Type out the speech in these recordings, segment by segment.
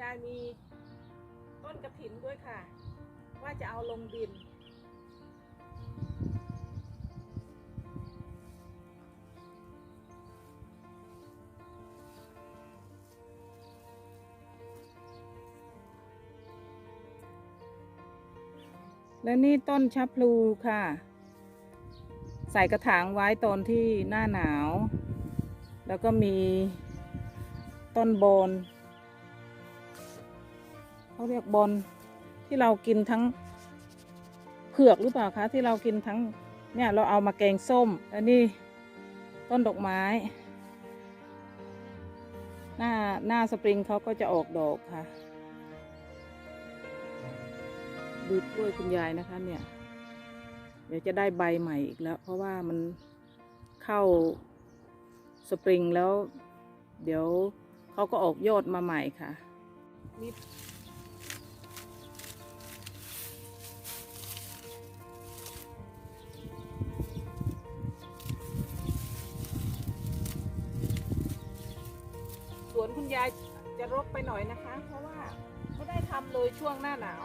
ยายมีต้นกระถินด้วยค่ะ ว่าจะเอาลงดิน และนี่ต้นชะพลูค่ะ ใส่กระถางไว้ตอนที่หน้าหนาว แล้วก็มีต้นบอน เขาเรียกบอนที่เรากินทั้งเผือกหรือเปล่าคะที่เรากินทั้งเนี่ยเราเอามาแกงส้มแล้วนี่ต้นดอกไม้ หน้าหน้าสปริงเขาก็จะออกดอกค่ะ ดูกล้วยคุณยายนะคะเนี่ย เดี๋ยวจะได้ใบใหม่อีกแล้ว เพราะว่ามันเข้าสปริงแล้ว เดี๋ยวเขาก็ออกยอดมาใหม่ค่ะ ยายจะรกไปหน่อยนะคะ เพราะว่าไม่ได้ทำเลยช่วงหน้าหนาว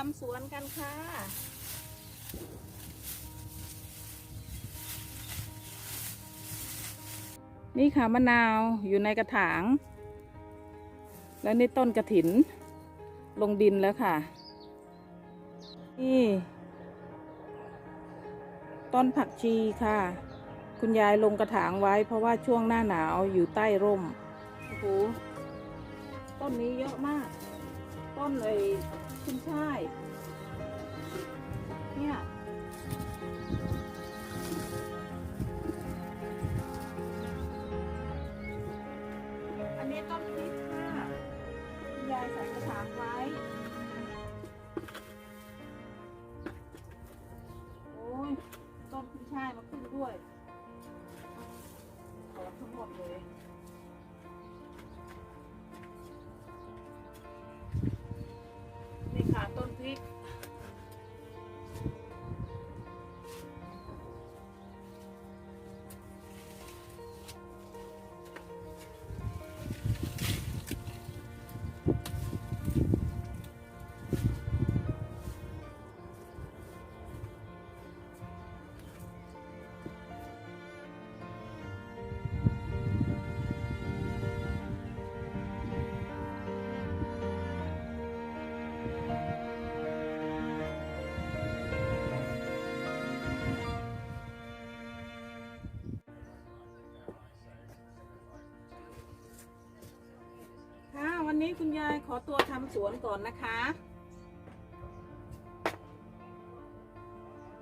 มาทำสวนกันค่ะนี่ค่ะมะนาวอยู่ในกระถาง แล้วนี่ต้นกระถิน ลงดินแล้วค่ะ นี่ ต้นผักชีค่ะ คุณยายลงกระถางไว้ เพราะว่าช่วงหน้าหนาวอยู่ใต้ร่ม โอ้โห ต้นนี้เยอะมาก ต้นเลยขึ้นช่ายเนี่ยอันนี้ต้นพริกค่ะคุณยายใส่กระถางไว้ โอ้ยต้นขึ้นช่ายมาขึ้นด้วย นี้คุณยายขอตัวทำสวนก่อนนะคะ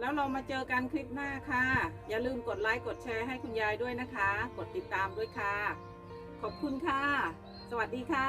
แล้วเรามาเจอกันคลิปหน้าค่ะ อย่าลืมกดไลค์กดแชร์ให้คุณยายด้วยนะคะ กดติดตามด้วยค่ะ ขอบคุณค่ะ สวัสดีค่ะ